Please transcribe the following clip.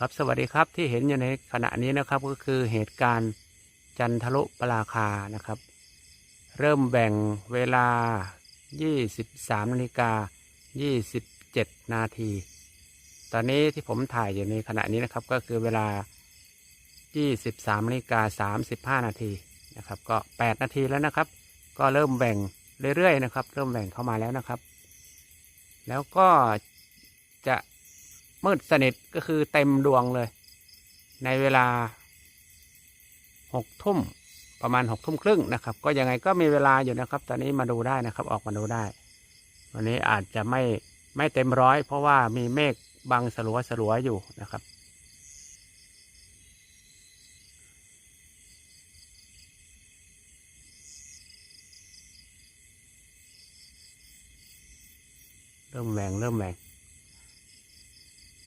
ครับสวัสดีครับที่เห็นอยู่ในขณะนี้นะครับก็คือเหตุการณ์จันทรุปราคานะครับ เริ่มแบ่งเวลา 23นาฬิกา27 นาที ตอนนี้ที่ผมถ่ายอยู่ในขณะนี้นะครับก็คือเวลา 23นาฬิกา35 นาทีนะครับ ก็ 8 นาทีแล้วนะครับ ก็เริ่มแบ่งเรื่อยๆนะครับ เริ่มแบ่งเข้ามาแล้วนะครับ แล้วก็ มืดสนิทก็คือเต็มดวงเลย ในเวลาหกทุ่มประมาณหกทุ่มครึ่งนะครับ ก็ยังไงก็มีเวลาอยู่นะครับ ตอนนี้มาดูได้นะครับ ออกมาดูได้ วันนี้อาจจะไม่ไม่เต็มร้อย เพราะว่ามีเมฆบังสลัวสลัวอยู่นะครับเริ่มแหวงเริ่มแหวง